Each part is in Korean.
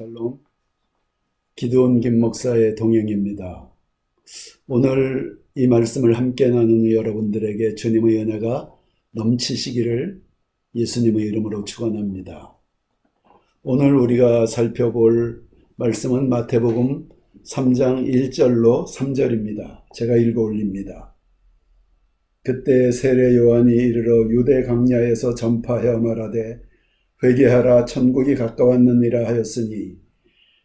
샬롬. 기도원 김 목사의 동행입니다. 오늘 이 말씀을 함께 나누는 여러분들에게 주님의 은혜가 넘치시기를 예수님의 이름으로 축원합니다. 오늘 우리가 살펴볼 말씀은 마태복음 3장 1절로 3절입니다. 제가 읽어 올립니다. 그때 세례 요한이 이르러 유대 강야에서 전파하여 말하되 회개하라 천국이 가까웠느니라 하였으니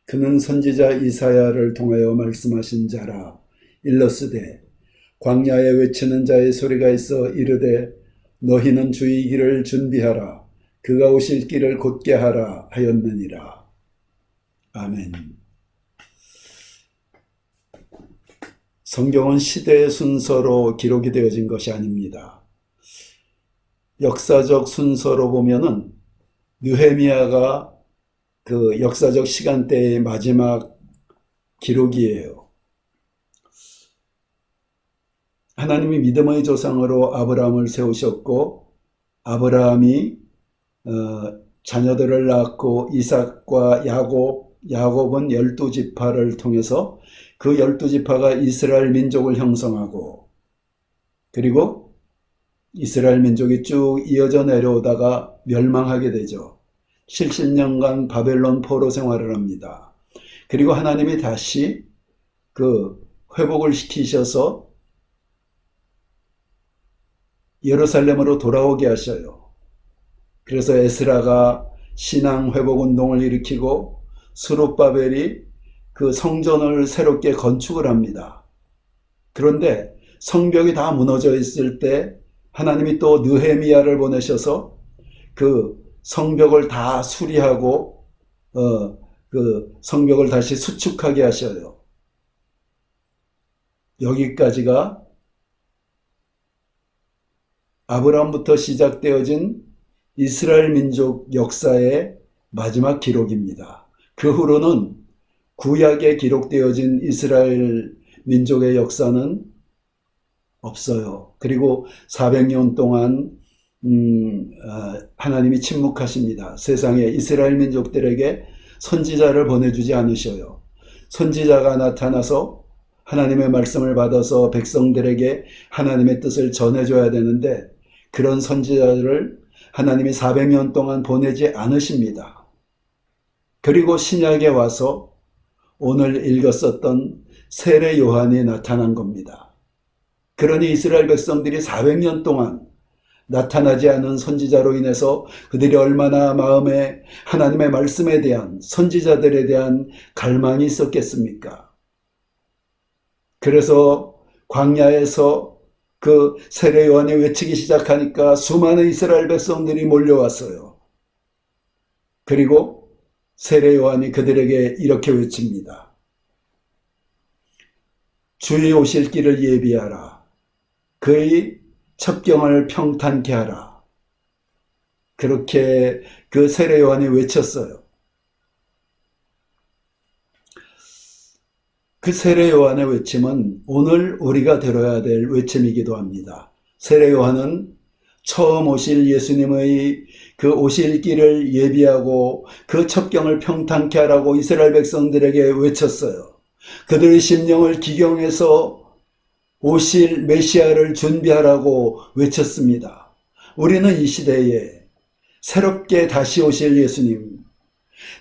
그는 선지자 이사야를 통하여 말씀하신 자라. 일러스되 광야에 외치는 자의 소리가 있어 이르되 너희는 주의 길을 준비하라. 그가 오실 길을 곧게 하라 하였느니라. 아멘. 성경은 시대의 순서로 기록이 되어진 것이 아닙니다. 역사적 순서로 보면은 느헤미야가 그 역사적 시간대의 마지막 기록이에요. 하나님이 믿음의 조상으로 아브라함을 세우셨고 아브라함이 어, 자녀들을 낳고 이삭과 야곱, 야곱은 열두 지파를 통해서 그 열두 지파가 이스라엘 민족을 형성하고 그리고 이스라엘 민족이 쭉 이어져 내려오다가 멸망하게 되죠. 70년간 바벨론 포로 생활을 합니다. 그리고 하나님이 다시 그 회복을 시키셔서 예루살렘으로 돌아오게 하셔요. 그래서 에스라가 신앙 회복 운동을 일으키고 수룹바벨이 그 성전을 새롭게 건축을 합니다. 그런데 성벽이 다 무너져 있을 때 하나님이 또 느헤미야를 보내셔서 그 성벽을 다 수리하고 어, 그 성벽을 다시 수축하게 하셔요. 여기까지가 아브라함부터 시작되어진 이스라엘 민족 역사의 마지막 기록입니다. 그 후로는 구약에 기록되어진 이스라엘 민족의 역사는 없어요. 그리고 400년 동안 음, 어, 하나님이 침묵하십니다. 세상에 이스라엘 민족들에게 선지자를 보내주지 않으셔요. 선지자가 나타나서 하나님의 말씀을 받아서 백성들에게 하나님의 뜻을 전해줘야 되는데 그런 선지자를 하나님이 400년 동안 보내지 않으십니다. 그리고 신약에 와서 오늘 읽었었던 세례 요한이 나타난 겁니다. 그러니 이스라엘 백성들이 400년 동안 나타나지 않은 선지자로 인해서 그들이 얼마나 마음에 하나님의 말씀에 대한 선지자들에 대한 갈망이 있었겠습니까? 그래서 광야에서 그 세례 요한이 외치기 시작하니까 수많은 이스라엘 백성들이 몰려왔어요. 그리고 세례 요한이 그들에게 이렇게 외칩니다. 주의 오실 길을 예비하라. 그의 첩경을 평탄케 하라. 그렇게 그 세례 요한이 외쳤어요. 그 세례 요한의 외침은 오늘 우리가 들어야 될 외침이기도 합니다. 세례 요한은 처음 오실 예수님의 그 오실 길을 예비하고 그 첩경을 평탄케 하라고 이스라엘 백성들에게 외쳤어요. 그들의 심령을 기경해서 오실 메시아를 준비하라고 외쳤습니다. 우리는 이 시대에 새롭게 다시 오실 예수님,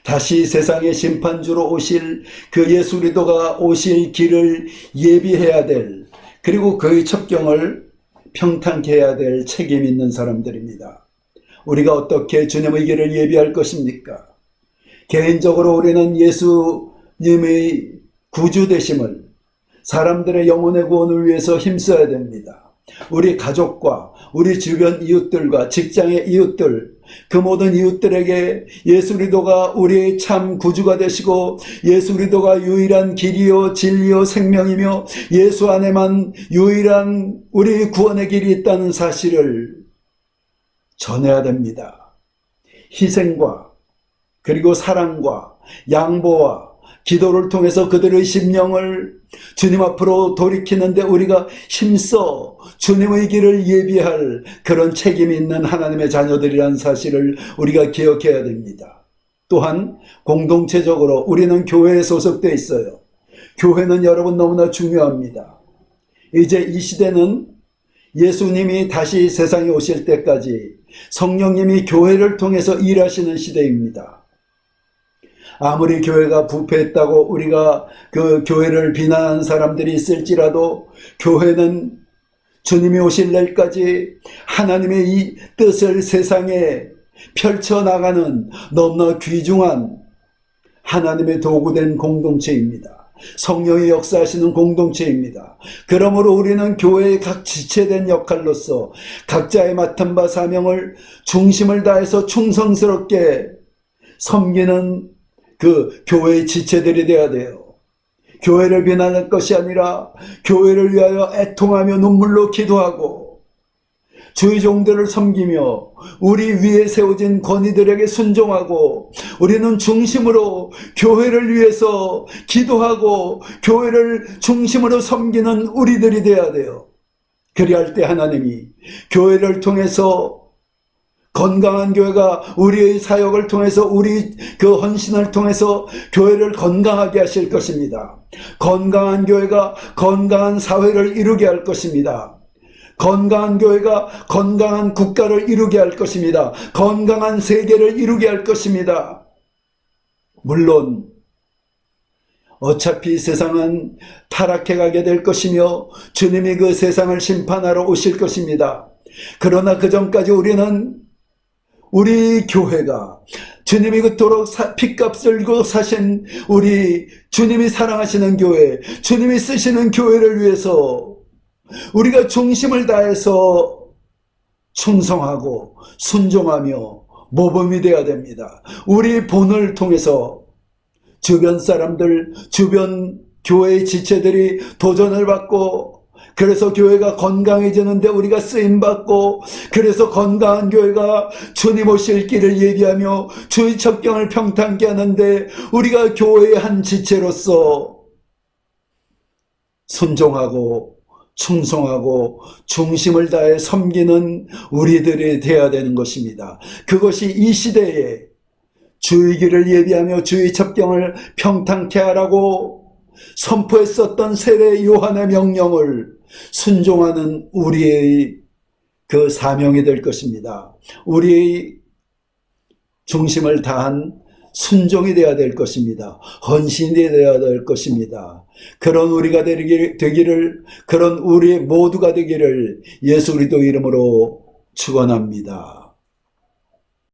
다시 세상의 심판주로 오실 그 예수 그리스도가 오실 길을 예비해야 될 그리고 그의 첩경을 평탄케 해야 될 책임 있는 사람들입니다. 우리가 어떻게 주님의 길을 예비할 것입니까? 개인적으로 우리는 예수님의 구주 되심을 사람들의 영혼의 구원을 위해서 힘써야 됩니다. 우리 가족과 우리 주변 이웃들과 직장의 이웃들, 그 모든 이웃들에게 예수 그리스도가 우리의 참 구주가 되시고 예수 그리스도가 유일한 길이요 진리요 생명이며 예수 안에만 유일한 우리 구원의 길이 있다는 사실을 전해야 됩니다. 희생과 그리고 사랑과 양보와 기도를 통해서 그들의 심령을 주님 앞으로 돌이키는데 우리가 힘써 주님의 길을 예비할 그런 책임이 있는 하나님의 자녀들이라는 사실을 우리가 기억해야 됩니다. 또한 공동체적으로 우리는 교회에 소속돼 있어요. 교회는 여러분 너무나 중요합니다. 이제 이 시대는 예수님이 다시 세상에 오실 때까지 성령님이 교회를 통해서 일하시는 시대입니다. 아무리 교회가 부패했다고 우리가 그 교회를 비난하는 사람들이 있을지라도 교회는 주님이 오실 날까지 하나님의 이 뜻을 세상에 펼쳐나가는 너무나 귀중한 하나님의 도구된 공동체입니다. 성령이 역사하시는 공동체입니다. 그러므로 우리는 교회의 각 지체된 역할로서 각자의 맡은 바 사명을 중심을 다해서 충성스럽게 섬기는 그 교회의 지체들이 되어야 돼요. 교회를 비난할 것이 아니라 교회를 위하여 애통하며 눈물로 기도하고 주의 종들을 섬기며 우리 위에 세워진 권위들에게 순종하고 우리는 중심으로 교회를 위해서 기도하고 교회를 중심으로 섬기는 우리들이 되어야 돼요. 그리할 때 하나님이 교회를 통해서 건강한 교회가 우리의 사역을 통해서 우리 그 헌신을 통해서 교회를 건강하게 하실 것입니다. 건강한 교회가 건강한 사회를 이루게 할 것입니다. 건강한 교회가 건강한 국가를 이루게 할 것입니다. 건강한 세계를 이루게 할 것입니다. 물론 어차피 세상은 타락해 가게 될 것이며 주님이 그 세상을 심판하러 오실 것입니다. 그러나 그 전까지 우리는 우리 교회가 주님이 그토록 사, 피값을 들고 사신 우리 주님이 사랑하시는 교회, 주님이 쓰시는 교회를 위해서 우리가 중심을 다해서 충성하고 순종하며 모범이 되어야 됩니다. 우리 본을 통해서 주변 사람들, 주변 교회의 지체들이 도전을 받고 그래서 교회가 건강해지는데 우리가 쓰임 받고 그래서 건강한 교회가 주님 오실 길을 예비하며 주의 첩경을 평탄케 하는데 우리가 교회의 한 지체로서 순종하고 충성하고 중심을 다해 섬기는 우리들이 되어야 되는 것입니다. 그것이 이 시대에 주의 길을 예비하며 주의 첩경을 평탄케 하라고 선포했었던 세례 요한의 명령을 순종하는 우리의 그 사명이 될 것입니다. 우리의 중심을 다한 순종이 되어야 될 것입니다. 헌신이 되어야 될 것입니다. 그런 우리가 되기를, 그런 우리 모두가 되기를 예수 그리스도 이름으로 축원합니다.